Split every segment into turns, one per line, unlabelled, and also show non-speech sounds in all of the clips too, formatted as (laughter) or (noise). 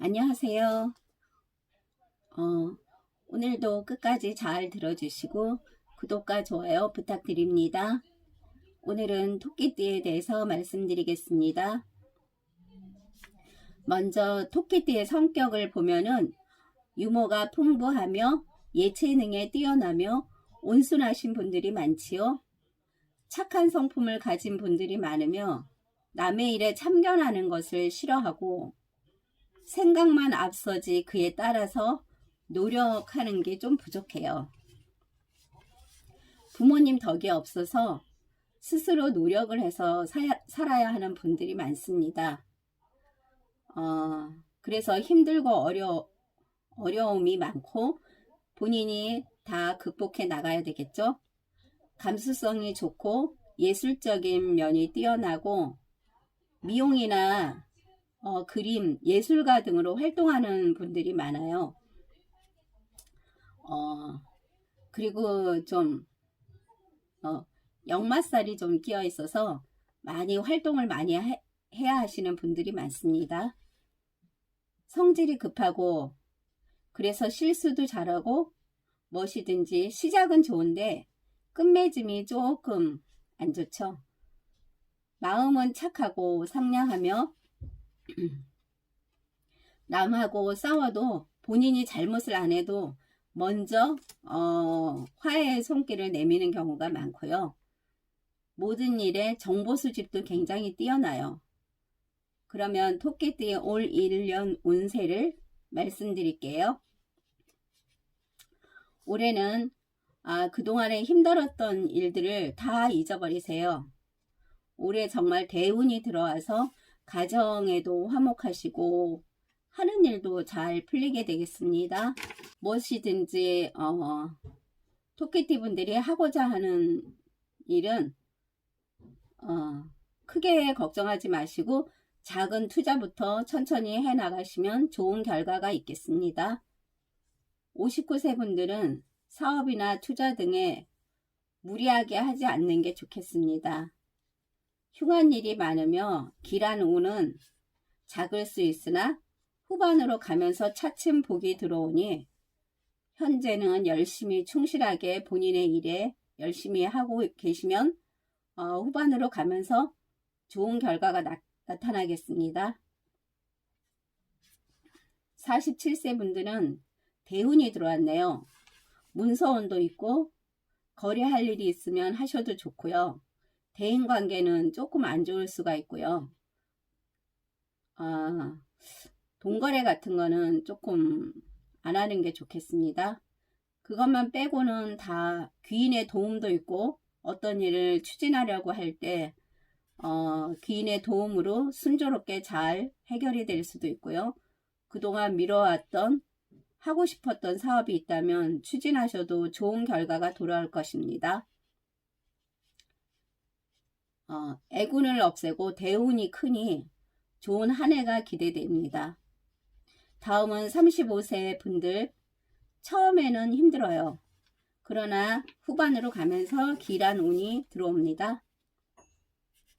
안녕하세요. 어, 오늘도 끝까지 잘 들어주시고 구독과 좋아요 부탁드립니다. 오늘은 토끼띠에 대해서 말씀드리겠습니다. 먼저 토끼띠의 성격을 보면은 유머가 풍부하며 예체능에 뛰어나며 온순하신 분들이 많지요. 착한 성품을 가진 분들이 많으며 남의 일에 참견하는 것을 싫어하고 생각만 앞서지 그에 따라서 노력하는 게 좀 부족해요. 부모님 덕이 없어서 스스로 노력을 해서 사야- 살아야 하는 분들이 많습니다. 어, 그래서 힘들고 어려, 어려움이 많고 본인이 다 극복해 나가야 되겠죠? 감수성이 좋고 예술적인 면이 뛰어나고 미용이나 어, 그림, 예술가 등으로 활동하는 분들이 많아요. 어, 그리고 좀, 어, 역마살이 좀 끼어 있어서 많이 활동을 많이 해, 해야 하시는 분들이 많습니다. 성질이 급하고, 그래서 실수도 잘하고, 무엇이든지 시작은 좋은데, 끝맺음이 조금 안 좋죠. 마음은 착하고 상냥하며, (clears throat) 남하고 싸워도 본인이 잘못을 안 해도 먼저 어, 화해의 손길을 내미는 경우가 많고요. 모든 일에 정보 수집도 굉장히 뛰어나요. 그러면 토끼띠의 올 1년 운세를 말씀드릴게요. 올해는 아, 그동안에 힘들었던 일들을 다 잊어버리세요. 올해 정말 대운이 들어와서 가정에도 화목하시고 하는 일도 잘 풀리게 되겠습니다. 무엇이든지 어, 토끼띠 분들이 하고자 하는 일은 어, 크게 걱정하지 마시고 작은 투자부터 천천히 해 나가시면 좋은 결과가 있겠습니다. 59세 분들은 사업이나 투자 등에 무리하게 하지 않는 게 좋겠습니다. 흉한 일이 많으며 길한 운은 작을 수 있으나 후반으로 가면서 차츰 복이 들어오니 현재는 열심히 충실하게 본인의 일에 열심히 하고 계시면 어, 후반으로 가면서 좋은 결과가 나, 나타나겠습니다. 47세 분들은 대운이 들어왔네요. 문서운도 있고 거래할 일이 있으면 하셔도 좋고요. 대인 관계는 조금 안 좋을 수가 있고요. 아, 돈거래 같은 거는 조금 안 하는 게 좋겠습니다. 그것만 빼고는 다 귀인의 도움도 있고 어떤 일을 추진하려고 할때 어, 귀인의 도움으로 순조롭게 잘 해결이 될 수도 있고요. 그동안 미뤄왔던 하고 싶었던 사업이 있다면 추진하셔도 좋은 결과가 돌아올 것입니다. 어, 애군을 없애고 대운이 크니 좋은 한 해가 기대됩니다. 다음은 35세 분들 처음에는 힘들어요. 그러나 후반으로 가면서 길한 운이 들어옵니다.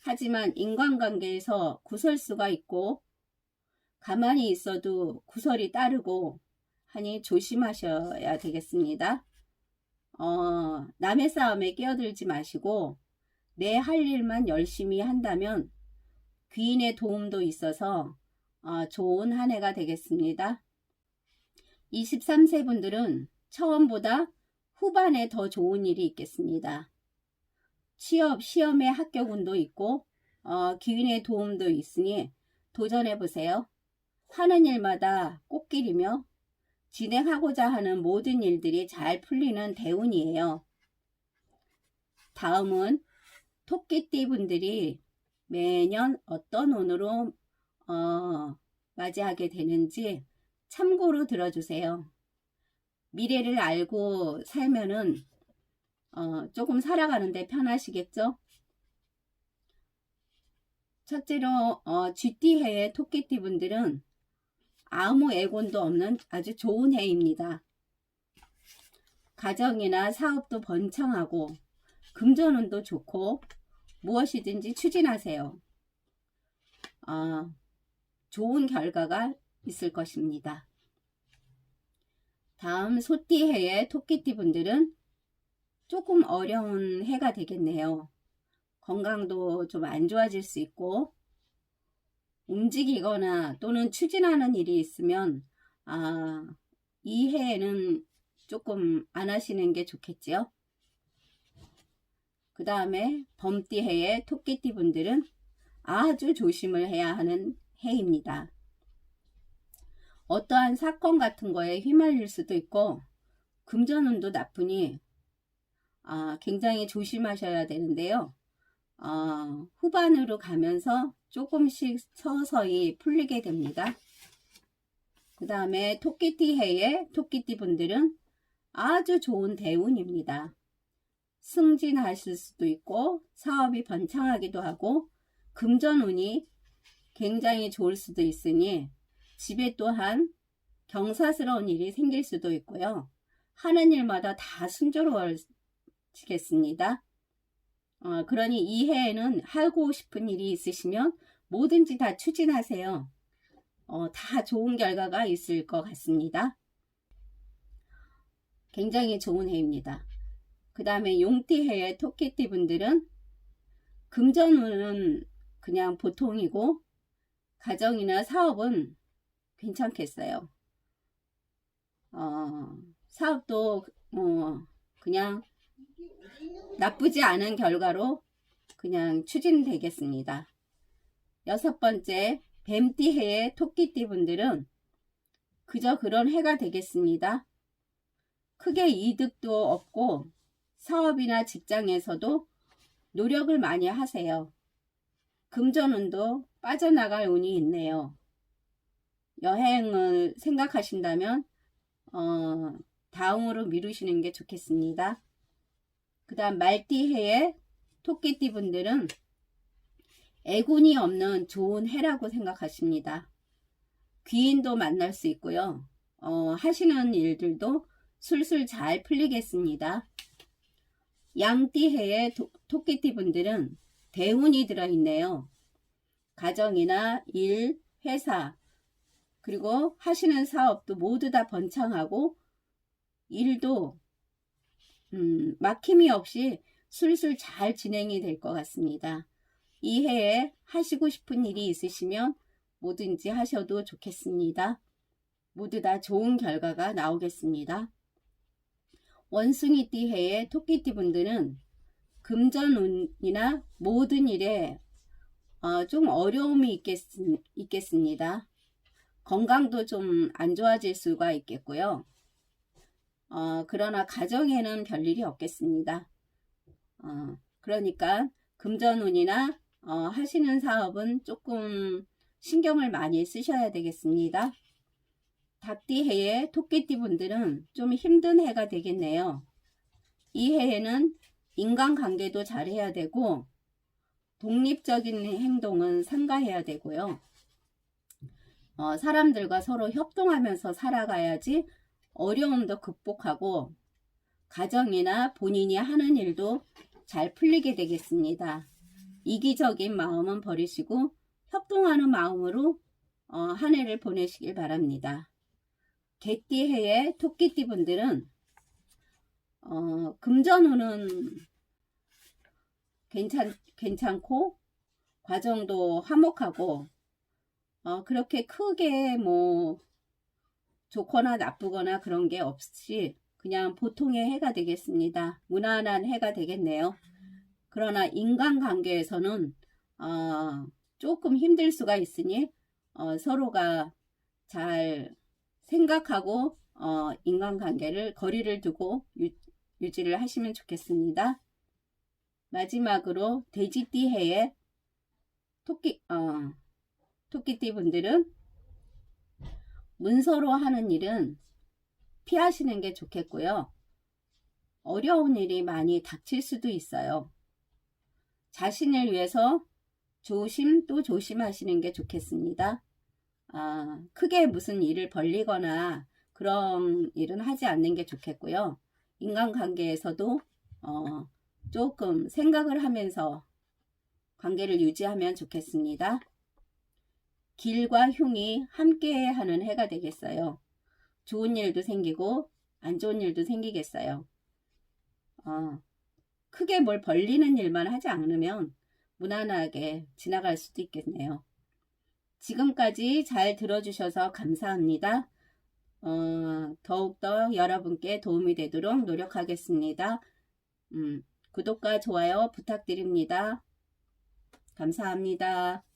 하지만 인간관계에서 구설수가 있고 가만히 있어도 구설이 따르고 하니 조심하셔야 되겠습니다. 어, 남의 싸움에 끼어들지 마시고 내 할 일만 열심히 한다면 귀인의 도움도 있어서 어, 좋은 한 해가 되겠습니다. 23세 분들은 처음보다 후반에 더 좋은 일이 있겠습니다. 취업, 시험의 합격 운도 있고 어, 기운의 도움도 있으니 도전해 보세요. 하는 일마다 꽃길이며 진행하고자 하는 모든 일들이 잘 풀리는 대운이에요. 다음은 토끼띠 분들이 매년 어떤 운으로 어, 맞이하게 되는지 참고로 들어주세요. 미래를 알고 살면은 어, 조금 살아가는데 편하시겠죠? 첫째로 어, 쥐띠 해의 토끼띠 분들은 아무 애곤도 없는 아주 좋은 해입니다. 가정이나 사업도 번창하고 금전운도 좋고 무엇이든지 추진하세요. 어, 좋은 결과가 있을 것입니다. 다음 소띠해의 토끼띠 분들은 조금 어려운 해가 되겠네요. 건강도 좀 안 좋아질 수 있고 움직이거나 또는 추진하는 일이 있으면 아, 이 해에는 조금 안 하시는 게 좋겠지요. 그 다음에 범띠 해의 토끼띠 분들은 아주 조심을 해야 하는 해입니다. 어떠한 사건 같은 거에 휘말릴 수도 있고 금전운도 나쁘니 아, 굉장히 조심하셔야 되는데요. 어, 후반으로 가면서 조금씩 서서히 풀리게 됩니다. 그 다음에 토끼띠 해의 토끼띠 분들은 아주 좋은 대운입니다. 승진하실 수도 있고 사업이 번창하기도 하고 금전운이 굉장히 좋을 수도 있으니 집에 또한 경사스러운 일이 생길 수도 있고요. 하는 일마다 다 순조로워지겠습니다. 어, 그러니 이 해에는 하고 싶은 일이 있으시면 뭐든지 다 추진하세요. 어, 다 좋은 결과가 있을 것 같습니다. 굉장히 좋은 해입니다. 그 다음에 용띠 해의 토끼띠 분들은 금전운은 그냥 보통이고 가정이나 사업은 괜찮겠어요. 어, 사업도 어, 그냥 나쁘지 않은 결과로 그냥 추진되겠습니다. 여섯 번째, 뱀띠 해의 토끼띠 분들은 그저 그런 해가 되겠습니다. 크게 이득도 없고 사업이나 직장에서도 노력을 많이 하세요. 금전운도 빠져나갈 운이 있네요. 여행을 생각하신다면 어, 다음으로 미루시는 게 좋겠습니다. 그 다음 말띠해의 토끼띠 분들은 애군이 없는 좋은 해라고 생각하십니다. 귀인도 만날 수 있고요. 어, 하시는 일들도 술술 잘 풀리겠습니다. 양띠해의 토끼띠 분들은 대운이 들어있네요. 가정이나 일, 회사, 그리고 하시는 사업도 모두 다 번창하고 일도 음, 막힘이 없이 술술 잘 진행이 될 것 같습니다. 이 해에 하시고 싶은 일이 있으시면 뭐든지 하셔도 좋겠습니다. 모두 다 좋은 결과가 나오겠습니다. 원숭이띠 해의 토끼띠 분들은 금전운이나 모든 일에 어, 좀 어려움이 있겠, 있겠습니다. 건강도 좀 안 좋아질 수가 있겠고요. 어, 그러나 가정에는 별일이 없겠습니다. 어, 그러니까 금전운이나 어, 하시는 사업은 조금 신경을 많이 쓰셔야 되겠습니다. 닭띠 해의 토끼띠 분들은 좀 힘든 해가 되겠네요. 이 해에는 인간관계도 잘해야 되고 독립적인 행동은 삼가해야 되고요. 어, 사람들과 서로 협동하면서 살아가야지 어려움도 극복하고 가정이나 본인이 하는 일도 잘 풀리게 되겠습니다. 이기적인 마음은 버리시고 협동하는 마음으로 어, 한 해를 보내시길 바랍니다. 개띠 해의 토끼띠 분들은 어, 금전운은 괜찮, 괜찮고 과정도 화목하고 어, 그렇게 크게 뭐 좋거나 나쁘거나 그런 게 없이 그냥 보통의 해가 되겠습니다. 무난한 해가 되겠네요. 그러나 인간관계에서는 어, 조금 힘들 수가 있으니 어, 서로가 잘 생각하고 어, 인간관계를 거리를 두고 유, 유지를 하시면 좋겠습니다. 마지막으로 돼지띠 해에 토끼 어, 토끼띠 분들은 문서로 하는 일은 피하시는 게 좋겠고요. 어려운 일이 많이 닥칠 수도 있어요. 자신을 위해서 조심 또 조심하시는 게 좋겠습니다. 아, 크게 무슨 일을 벌리거나 그런 일은 하지 않는 게 좋겠고요. 인간관계에서도 어, 조금 생각을 하면서 관계를 유지하면 좋겠습니다. 길과 흉이 함께 하는 해가 되겠어요. 좋은 일도 생기고 안 좋은 일도 생기겠어요. 어, 크게 뭘 벌리는 일만 하지 않으면 무난하게 지나갈 수도 있겠네요. 지금까지 잘 들어주셔서 감사합니다. 어, 더욱더 여러분께 도움이 되도록 노력하겠습니다. 음, 구독과 좋아요 부탁드립니다. 감사합니다.